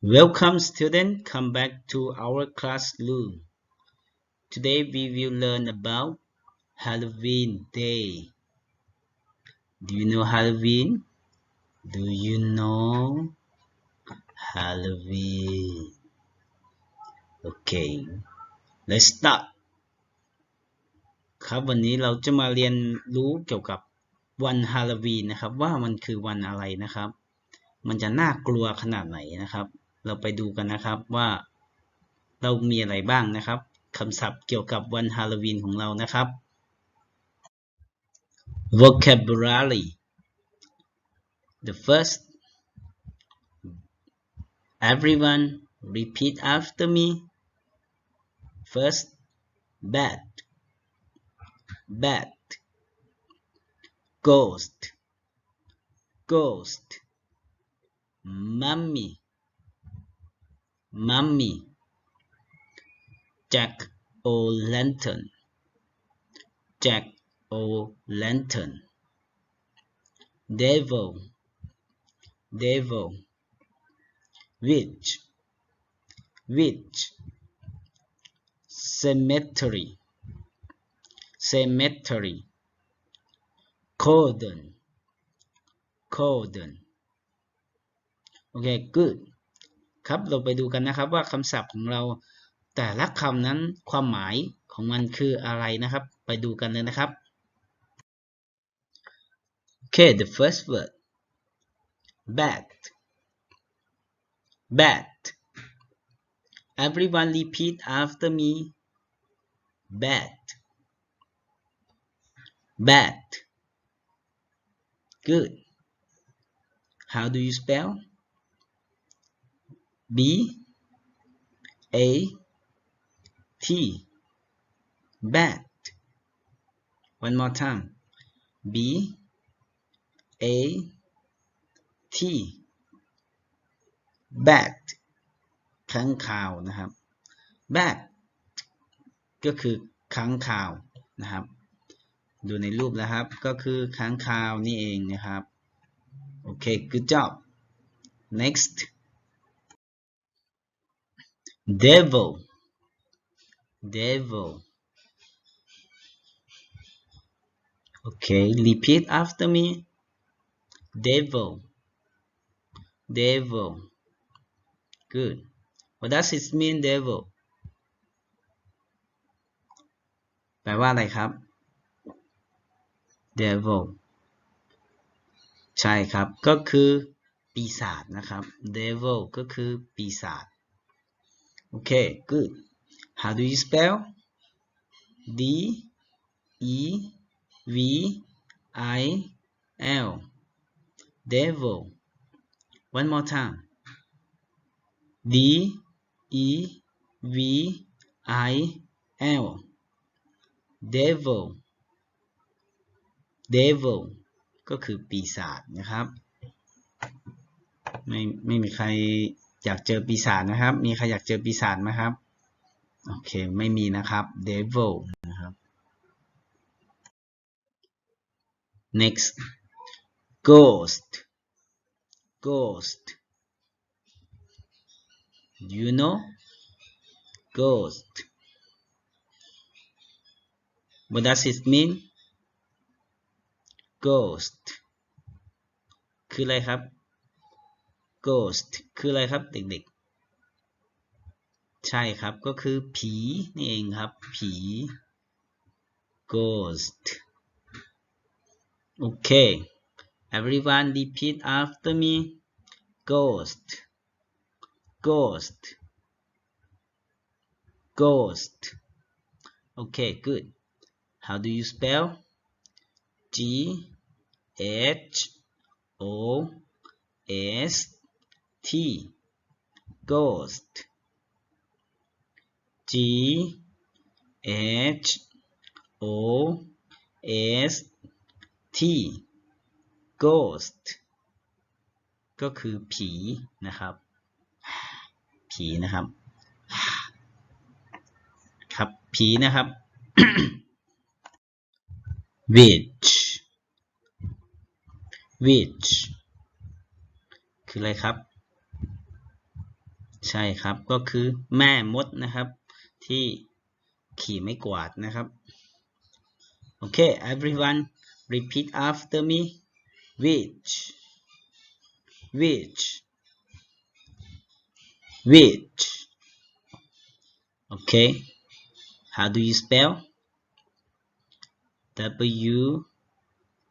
Welcome student, come back to our classroom. Today we will learn about Halloween Day. Do you know Halloween? Do you know Halloween? Okay, let's start. ครับวันนี้เราจะมาเรียนรู้เกี่ยวกับวันฮาโลวีนนะครับ ว่ามันคือวันอะไรนะครับ มันจะน่ากลัวขนาดไหนนะครับ เราไปดูกันนะครับว่าเรามีอะไรบ้างนะครับคำศัพท์เกี่ยวกับวันฮาโลวีนของเรานะครับ vocabulary the first everyone repeat after me first bat bat ghost ghost mummy mummy. Jack o' lantern. Jack o' lantern. Devil. Devil. Witch. Witch. Cemetery. Cemetery. Cordon cordon okay good. ครับเราไปดูกันนะครับว่าคำศัพท์ของเราแต่ละคำนั้นความหมายของมันคืออะไรนะครับ ไปดูกันเลยนะครับ Okay the first word bat bat everyone repeat after me bat bat good how do you spell B A T bat one more time B A T bat ค้างคาวนะครับ bat ก็คือค้างคาวนะครับ ดูในรูปแล้วครับ ก็คือค้างคาวนี่เองนะครับ โอเค good job next devil devil okay repeat after me devil devil good what does it mean devil แปลว่าอะไรครับ devil ใช่ครับ ก็คือปีศาจนะครับ devil ก็คือปีศาจ Okay, good. How do you spell? D E V I L. Devil. One more time. D E V I L. Devil. Devil ก็คือปีศาจนะครับ ไม่ไม่มีใคร อยากเจอปีศาจนะครับ มีใครอยากเจอปีศาจไหมครับ โอเค ไม่มีนะครับ devil นะครับ next ghost ghost do you know ghost what does it mean ghost คืออะไรครับ ghost คืออะไรครับเด็กๆ ใช่ครับก็คือผีนี่เองครับ ผี ghost โอเค everyone repeat after me ghost ghost ghost okay good how do you spell G H O S T ghost G H O S T ghost ก็คือผีนะครับ ผีนะครับ ครับผีนะครับ witch witch คืออะไรครับ ใช่ครับก็คือแม่มดนะครับ ที่ขี่ไม่กวาดนะครับโอเค everyone repeat after me which which which okay how do you spell W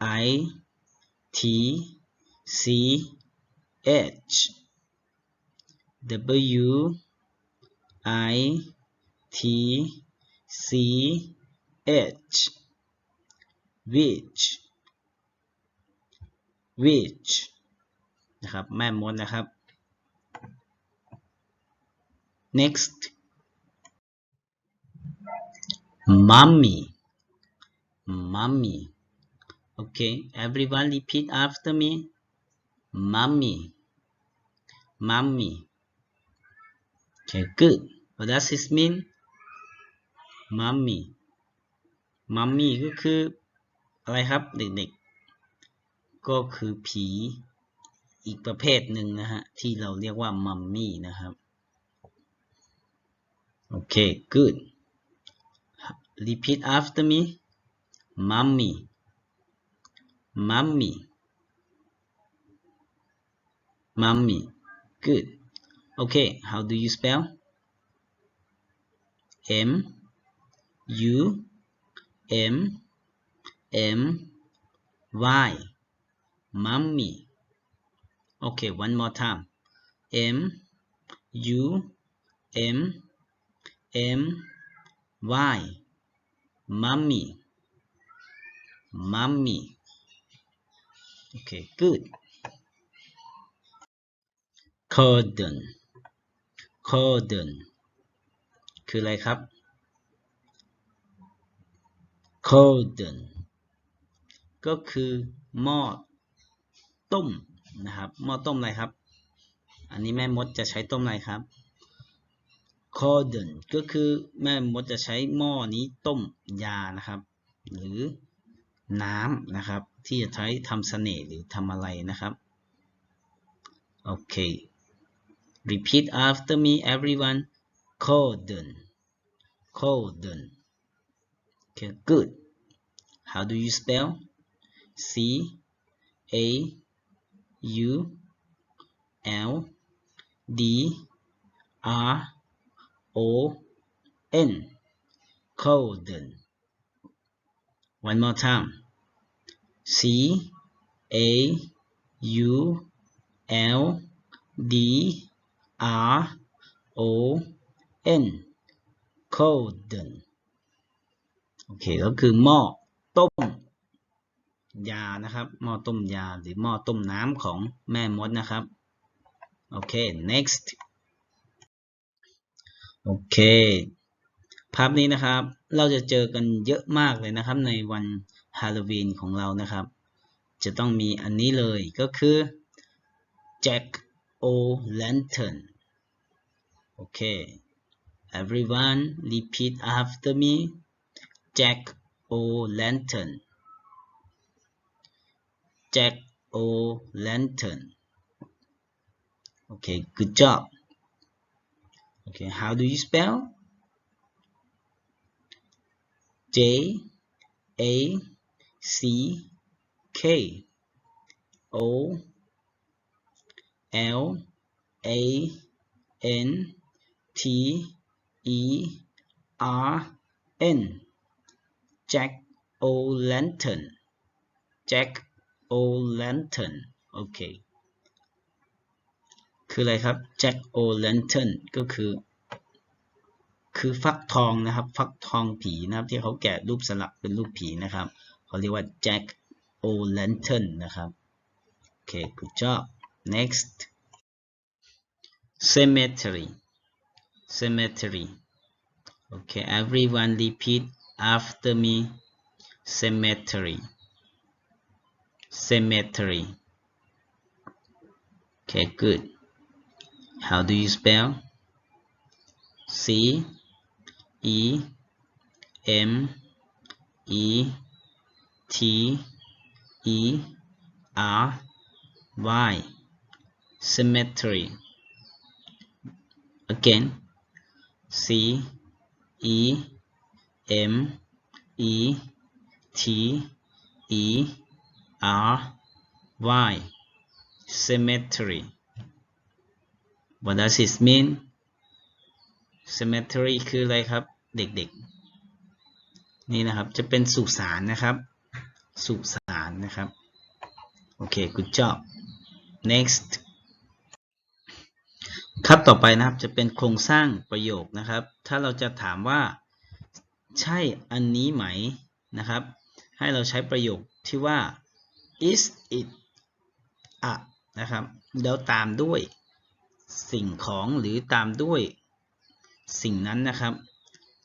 I T C H W I T C H which which นะครับ แม่มดนะครับ next mummy mummy okay everyone repeat after me mummy mummy Okay good what does this mean mummy mummy ก็คืออะไรครับเด็กๆ ก็คือผีอีกประเภทหนึ่งนะฮะ ที่เราเรียกว่ามัมมี่นะครับ โอเค good repeat after me mummy mummy mummy good okay how do you spell? M u m m y. Mummy okay one more time. M u m m y. Mummy mummy okay good. Cordon cordon คืออะไรครับ cordon ก็คือหม้อต้มนะครับหม้อต้มอะไรครับ อันนี้แม่มดจะใช้ต้มอะไรครับ cordon ก็คือแม่มดจะใช้หม้อนี้ต้มยานะครับ หรือน้ำนะครับ ที่จะใช้ทำเสน่ห์หรือทำอะไรนะครับ โอเค repeat after me everyone. Cordon. Cordon. Okay good. How do you spell? C a u l d r o n. Cordon. One more time. C a u l d r o n cordon โอเคก็คือหม้อต้มยานะครับหม้อต้มยาหรือหม้อต้มน้ำของแม่มดนะครับโอเค next โอเคภาพนี้นะครับเราจะเจอกันเยอะมากเลยนะครับในวันฮาโลวีนของเรานะครับ จะต้องมีอันนี้เลยก็คือ Jack or lantern. Okay, everyone repeat after me. Jack or lantern. Jack or lantern. Okay, good job. Okay, how do you spell? J A C K O L A N T E R N Jack O Lantern Jack O Lantern โอเค คืออะไรครับ Jack O Lantern ก็คือ คือฟักทองนะครับ ฟักทองผีนะครับที่เขาแกะรูปสลักเป็นรูปผีนะครับ เขาเรียกว่า Jack O Lantern นะครับ โอเค good job next. Cemetery cemetery okay everyone repeat after me. Cemetery cemetery okay good. How do you spell? C e m e t e r y cemetery again C E M E T E R Y cemetery what does it mean cemetery คืออะไรครับเด็กๆ นี่นะครับจะเป็นสุสานนะครับสุสานนะครับโอเค good job next ครับต่อไปนะครับจะเป็นโครงสร้างประโยคนะครับ ถ้าเราจะถามว่าใช่อันนี้ไหมนะครับ ให้เราใช้ประโยคที่ว่า is it a นะครับแล้วตามด้วยสิ่งของหรือตามด้วยสิ่งนั้นนะครับ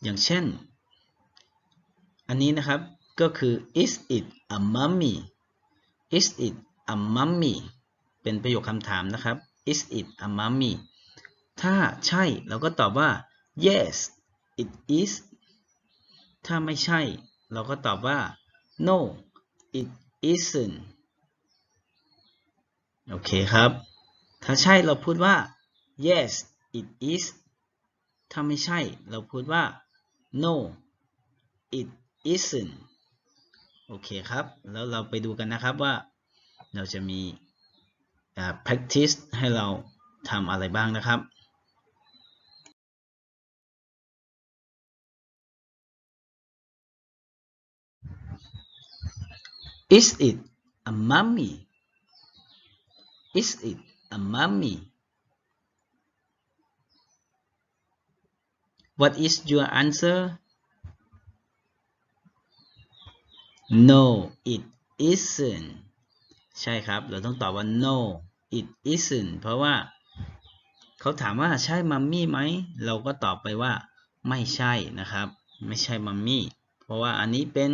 อย่างเช่น อันนี้นะครับก็คือ is it a mummy is it a mummy เป็นประโยคคำถามนะครับ is it a mummy ถ้าใช่เราก็ตอบว่า yes it is ถ้าไม่ใช่ เราก็ตอบว่า no it isn't โอเคครับ ถ้าใช่เราพูดว่า yes it is ถ้าไม่ใช่ เราพูดว่า no it isn't โอเคครับ แล้วเราไปดูกันนะครับว่า เราจะมี practice ให้เราทำอะไรบ้างนะครับ Is it a mummy? Is it a mummy? What is your answer? No, it isn't ใช่ครับ เราต้องตอบว่า no it isn't เพราะว่า เขาถามว่าใช่มัมมี่ไหม เราก็ตอบไปว่า ไม่ใช่นะครับ ไม่ใช่มัมมี่ เพราะว่าอันนี้เป็น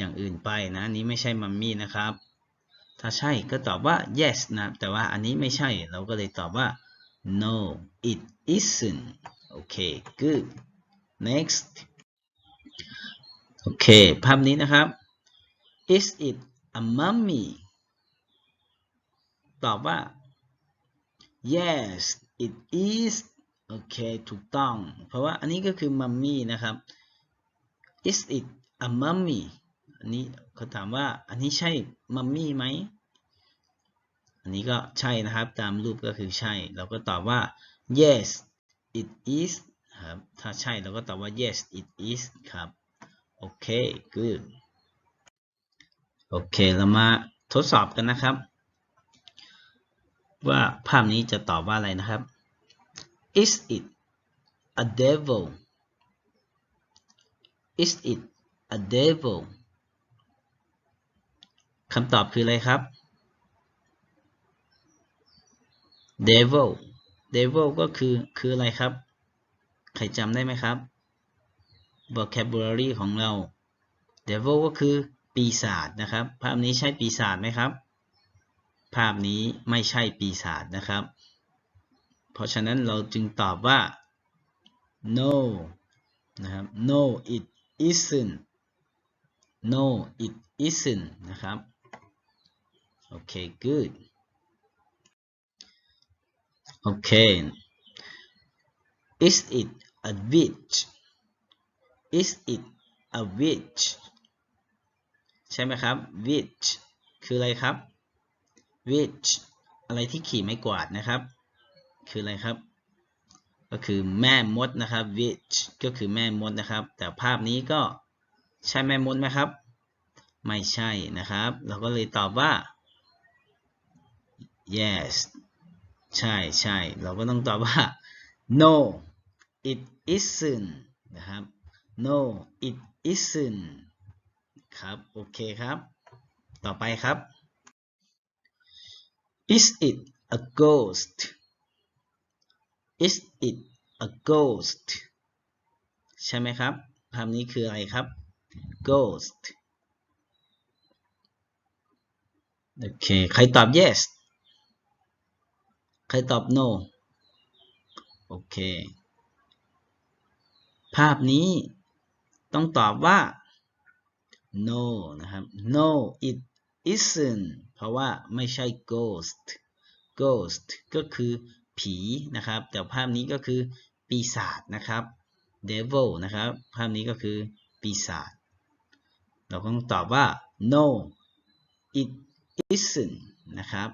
อย่างอื่นไปนะอันนี้ไม่ใช่มัมมี่นะครับ ถ้าใช่ก็ตอบว่า yes นะแต่ว่าอันนี้ไม่ใช่ เราก็เลยตอบว่า no it isn't โอเค good next โอเค ภาพนี้นะครับ is it a mummy ตอบว่า yes it is โอเค ถูกต้อง เพราะว่าอันนี้ก็คือมัมมี่นะครับ is it a mummy อันนี้เขาถามว่าอันนี้ใช่มัมมี่ไหม อันนี้ก็ใช่นะครับ ตามรูปก็คือใช่ เราก็ตอบว่า yes it is ครับ ถ้าใช่เราก็ตอบว่า yes it is ครับ โอเค good โอเค เรามาทดสอบกันนะครับ ว่าภาพนี้จะตอบว่าอะไรนะครับ is it a devil is it a devil คำตอบคืออะไรครับ devil devil ก็คือคืออะไรครับ ใครจำได้ไหมครับ vocabulary ของเรา devil ก็คือปีศาจนะครับ ภาพนี้ใช่ปีศาจไหมครับ ภาพนี้ไม่ใช่ปีศาจนะครับ เพราะฉะนั้นเราจึงตอบว่า no นะครับ no it isn't no it isn't นะครับ โอเค good โอเค is it a witch is it a witch ใช่ไหมครับ witch คืออะไรครับ witch อะไรที่ขี่ไม้กวาดนะครับ คืออะไรครับ ก็คือแม่มดนะครับ witch ก็คือแม่มดนะครับ แต่ภาพนี้ก็ใช่แม่มดไหมครับ ไม่ใช่นะครับ เราก็เลยตอบว่า yes ใช่ใช่เราก็ต้องตอบว่า no it isn't นะครับ no it isn't ครับ โอเคครับ ต่อไปครับ is it a ghost is it a ghost ใช่ไหมครับภาพนี้คืออะไรครับ ghost โอเค ใครตอบ yes ใครตอบ no โอเค ภาพนี้ต้องตอบว่า no นะครับ no it isn't เพราะว่าไม่ใช่ ghost ghost ก็คือผีนะครับ แต่ภาพนี้ก็คือปีศาจนะครับ devil นะครับ ภาพนี้ก็คือปีศาจ เราก็ต้องตอบว่า no it isn't นะครับ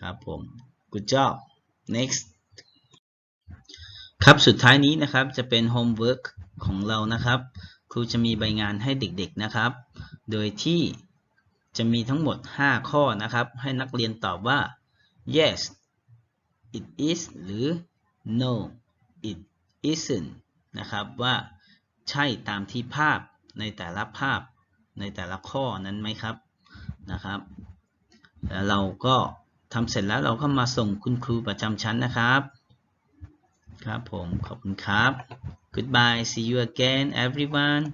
ครับผม good job next ครับสุดท้ายนี้นะครับจะเป็น homework ของเรานะครับ ครูจะมีใบงานให้เด็กๆนะครับ โดยที่จะมีทั้งหมด 5 ข้อนะครับ ให้นักเรียนตอบว่า yes it is หรือ no it isn't นะครับว่าใช่ตามที่ภาพในแต่ละภาพในแต่ละข้อนั้นไหมครับนะครับ แล้วเราก็ ทำเสร็จแล้วเราก็มาส่งคุณครูประจำชั้นนะครับ ครับผม ขอบคุณครับ goodbye see you again everyone